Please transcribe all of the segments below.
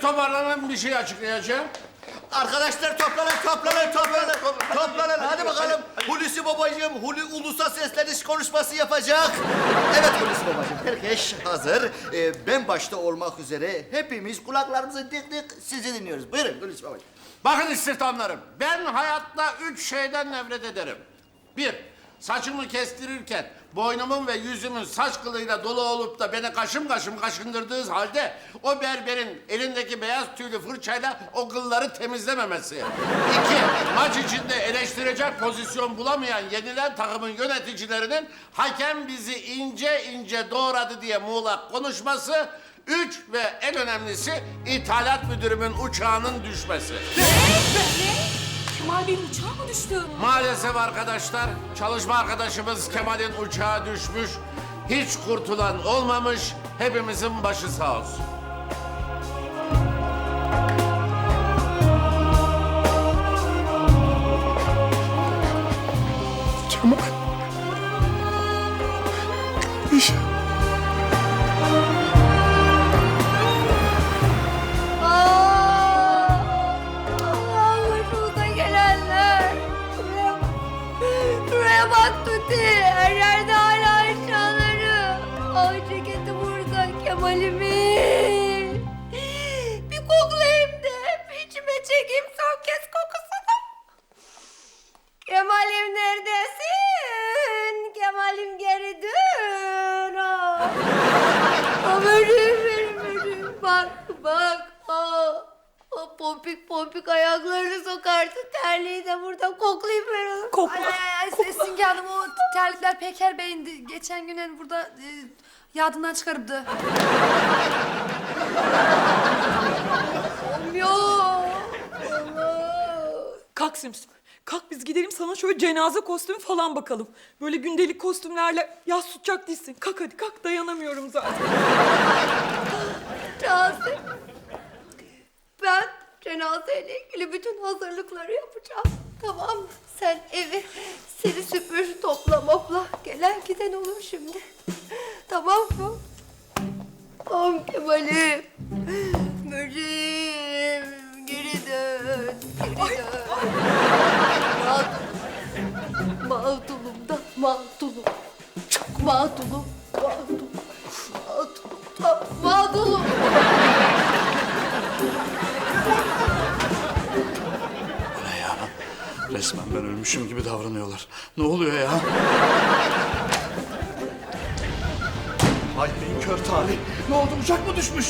toparlanın bir şey açıklayacağım. Arkadaşlar toplanın, toplanın, toplanın. Toplanın, hadi bakalım. Hulusi babacığım, Huli ulusa sesleniş konuşması yapacak. Evet Hulusi babacığım, herkes hazır. Ee, ben başta olmak üzere hepimiz kulaklarımızı dik sizi dinliyoruz. Buyurun Hulusi babacığım. Bakın istihdamlarım, ben hayatta üç şeyden nefret ederim. Bir, saçımı kestirirken boynumun ve yüzümün saç kılıyla dolu olup da beni kaşım kaşım kaşındırdığı halde o berberin elindeki beyaz tüylü fırçayla o kılları temizlememesi. İki, maç içinde eleştirecek pozisyon bulamayan yenilen takımın yöneticilerinin hakem bizi ince ince doğradı diye muğlak konuşması. Üç ve en önemlisi ithalat müdürümün uçağının düşmesi. Kemal Bey'in uçağı mı düştü? Maalesef arkadaşlar çalışma arkadaşımız Kemal'in uçağı düşmüş. Hiç kurtulan olmamış. Hepimizin başı sağ olsun. Kemal. Kardeşim. Bak Tuti. Her yerde hala eşyaları. Ay ceketi burada Kemal'imin. Bir koklayayım da bir içime çekeyim son kez kokusunu. Kemal'im neredesin? Kemal'im geri dön. Ah. Ömürüm, ömürüm. Bak, bak. O pompik pompik ayaklarını sokarsın. Terliği de buradan koklayayım ben onu. Kokla. Ay, ay, ay Sesin Hanım o terlikler Peker Bey'in geçen gün hani burada e, yardımdan çıkarıptı. Olmuyor. Kalk Simsim. Kalk biz gidelim sana şöyle cenaze kostümü falan bakalım. Böyle gündelik kostümlerle yas tutacak değilsin. Kalk hadi kalk dayanamıyorum zaten. Cenaze. Ben cenazeyle ilgili bütün hazırlıkları yapacağım. Tamam mı? Sen evi seni süpür, topla mopla. Gelen giden olur şimdi. Tamam mı? Tamam Kemal'im. Böceğim. Geri dön. Geri dön. Mağdulum da mağdulum. Çok mağdulum. Mağdulum. Mağdulum da mağdulum. Resmen ben ölmüşüm gibi davranıyorlar. Ne oluyor ya? Ay benim kör talih. Ne oldu uçak mı düşmüş?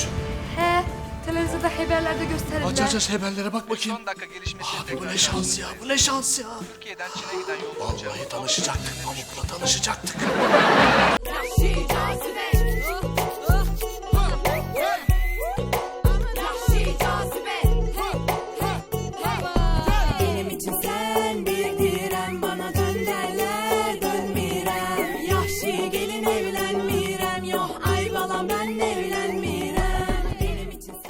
He, televizyonda haberlerde gösterirler. Aç aç aç haberlere bak bakayım. Son dakika gelişmesi Abi bu ne şans ya bu ne şans ya. Türkiye'den Çin'e giden yolcu Vallahi tanışacaktık Pamuk'la tanışacaktık.